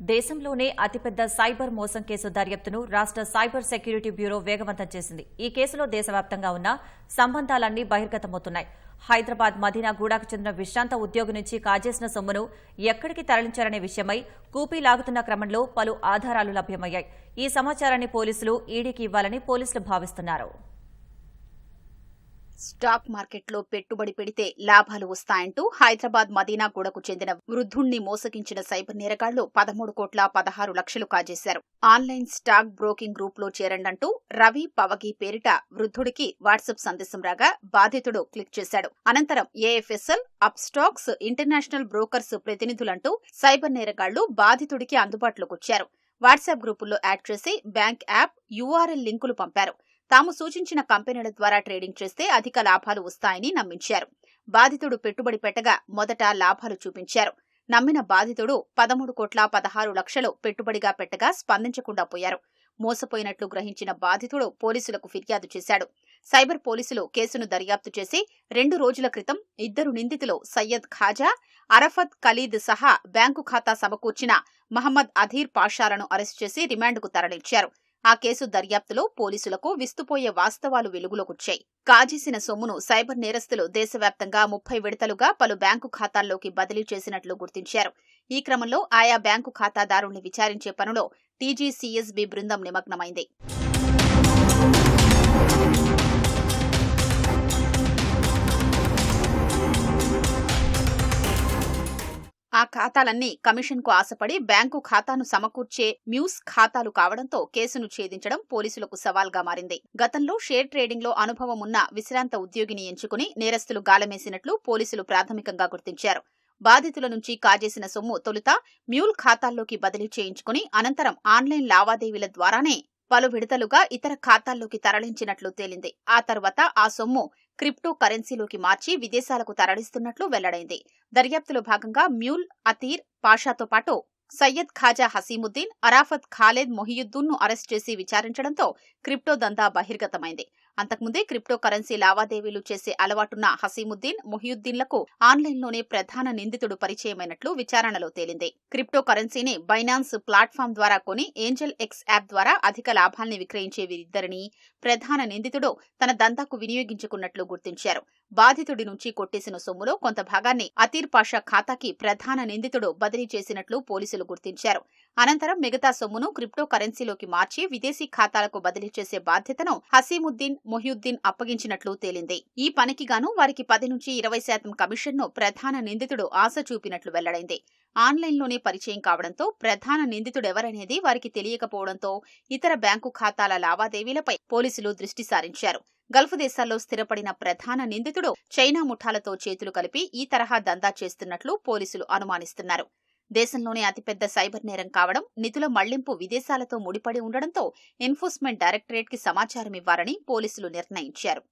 దేశంలోనే అతిపెద్ద సైబర్ మోసం కేసు దర్యాప్తును రాష్ట్ర సైబర్ సెక్యూరిటీ బ్యూరో వేగవంతం చేసింది. ఈ కేసులో దేశవ్యాప్తంగా ఉన్న సంబంధాలన్నీ బహిర్గతమవుతున్నాయి. హైదరాబాద్ మదీనా గూడాకు చెందిన విశ్రాంత ఉద్యోగి నుంచి కాజేసిన సొమ్మును ఎక్కడికి తరలించారనే విషయమై కూపీ లాగుతున్న క్రమంలో పలు ఆధారాలు లభ్యమయ్యాయి. ఈ సమాచారాన్ని పోలీసులు ఈడీకి ఇవ్వాలని పోలీసులు భావిస్తున్నారు. స్టాక్ మార్కెట్లో పెట్టుబడి పెడితే లాభాలు వస్తాయంటూ హైదరాబాద్ మదీనా గూడకు చెందిన వృద్ధుణ్ణి మోసగించిన సైబర్ నేరగాళ్ళు పదమూడు కోట్ల పదహారు లక్షలు కాజేశారు. ఆన్లైన్ స్టాక్ బ్రోకింగ్ గ్రూప్లో చేరండంటూ రవి పవగి పేరిట వృద్ధుడికి వాట్సాప్ సందేశం రాగా బాధితుడు క్లిక్ చేశాడు. అనంతరం AFSL up stocks international brokers ప్రతినిధులంటూ cyber నేరగాళ్ళు బాధితుడికి అందుబాటులోకి వచ్చారు వాట్సాప్ గ్రూపుల్లో యాడ్ చేసి బ్యాంక్ యాప్ యూఆర్ఎల్ లింకులు పంపారు. తాము సూచించిన కంపెనీల ద్వారా ట్రేడింగ్ చేస్తే అధిక లాభాలు వస్తాయని నమ్మించారు. బాధితుడు పెట్టుబడి పెట్టగా మొదట లాభాలు చూపించారు. నమ్మిన బాధితుడు పదమూడు కోట్ల పదహారు లక్షలు పెట్టుబడిగా పెట్టగా స్పందించకుండా పోయారు. మోసపోయినట్లు గ్రహించిన బాధితుడు పోలీసులకు ఫిర్యాదు చేశాడు. సైబర్ పోలీసులు కేసును దర్యాప్తు చేసి రెండు రోజుల క్రితం ఇద్దరు నిందితులు సయ్యద్ ఖాజా అరఫత్ ఖలీద్ సహా బ్యాంకు ఖాతా సమకూర్చిన మహమ్మద్ అధీర్ పాషాలను అరెస్టు చేసి రిమాండ్కు తరలించారు. ఆ కేసు దర్యాప్తులో పోలీసులకు విస్తుపోయే వాస్తవాలు వెలుగులోకొచ్చాయి. కాజేసిన సొమ్మును సైబర్ నేరస్తులు దేశవ్యాప్తంగా ముప్పై విడతలుగా పలు బ్యాంకు ఖాతాల్లోకి బదిలీ చేసినట్లు గుర్తించారు. ఈ క్రమంలో ఆయా బ్యాంకు ఖాతాదారుల్ని విచారించే పనిలో టీజీసీఎస్బీ బృందం నిమగ్నమైంది. ఖాతాలన్నీ కమిషన్కు ఆశపడి బ్యాంకు ఖాతాను సమకూర్చే మ్యూస్ ఖాతాలు కావడంతో కేసును ఛేదించడం పోలీసులకు సవాల్గా మారింది. గతంలో షేర్ ట్రేడింగ్లో అనుభవం ఉన్న విశ్రాంత ఉద్యోగిని ఎంచుకుని నేరస్తులు గాలమేసినట్లు పోలీసులు ప్రాథమికంగా గుర్తించారు. బాధితుల నుంచి కాజేసిన సొమ్ము తొలుత మ్యూల్ ఖాతాల్లోకి బదిలీ చేయించుకుని అనంతరం ఆన్లైన్ లావాదేవీల ద్వారానే పలు విడతలుగా ఇతర ఖాతాల్లోకి తరలించినట్లు తేలింది. ఆ తర్వాత ఆ సొమ్ము క్రిప్టో కరెన్సీలోకి మార్చి విదేశాలకు తరలిస్తున్నట్లు వెల్లడైంది. దర్యాప్తులో భాగంగా మ్యూల్ అతీర్ పాషాతో పాటు సయ్యద్ ఖాజా హసీముద్దీన్ అరాఫత్ ఖాలేద్ మొహియుద్దీన్ను అరెస్ట్ చేసి విచారించడంతో క్రిప్టో దందా బహిర్గతమైంది. అంతకుముందే క్రిప్టో కరెన్సీ లావాదేవీలు చేసే అలవాటున్న హసీముద్దీన్ మొహియుద్దీన్లకు ఆన్లైన్లోనే ప్రధాన నిందితుడు పరిచయమైనట్లు విచారణలో తేలింది. క్రిప్టో కరెన్సీని బైనాన్స్ ప్లాట్ఫామ్ ద్వారా కొని ఏంజల్ ఎక్స్ యాప్ ద్వారా అధిక లాభాల్ని విక్రయించే వీరిద్దరిని ప్రధాన నిందితుడు తన దందాకు వినియోగించుకున్నట్లు గుర్తించారు. బాధితుడి నుంచి కొట్టేసిన సొమ్ములో కొంత భాగాన్ని అతీర్ పాషా ఖాతాకి ప్రధాన నిందితుడు బదిలీ చేసినట్లు పోలీసులు గుర్తించారు. అనంతరం మిగతా సొమ్మును క్రిప్టో కరెన్సీలోకి మార్చి విదేశీ ఖాతాలకు బదిలీ చేసే బాధ్యతను హసీముద్దీన్ మొహియుద్దీన్ అప్పగించినట్లు తేలింది. ఈ పనికి గాను వారికి పది నుంచి ఇరవై శాతం కమిషన్ను ప్రధాన నిందితుడు ఆశ చూపినట్లు వెల్లడైంది. ఆన్లైన్లోనే పరిచయం కావడంతో ప్రధాన నిందితుడెవరనేది వారికి తెలియకపోవడంతో ఇతర బ్యాంకు ఖాతాల లావాదేవీలపై పోలీసులు దృష్టి సారించారు. గల్ఫ్ దేశాల్లో స్థిరపడిన ప్రధాన నిందితుడు చైనా ముఠాలతో చేతులు కలిపి ఈ తరహా దందా చేస్తున్నట్లు పోలీసులు అనుమానిస్తున్నారు. దేశంలోనే అతిపెద్ద సైబర్ నేరం కావడం నిధుల మళ్ళింపు విదేశాలతో ముడిపడి ఉండడంతో ఎన్ఫోర్స్మెంట్ డైరెక్టరేట్కి సమాచారం ఇవ్వాలని పోలీసులు నిర్ణయించారు.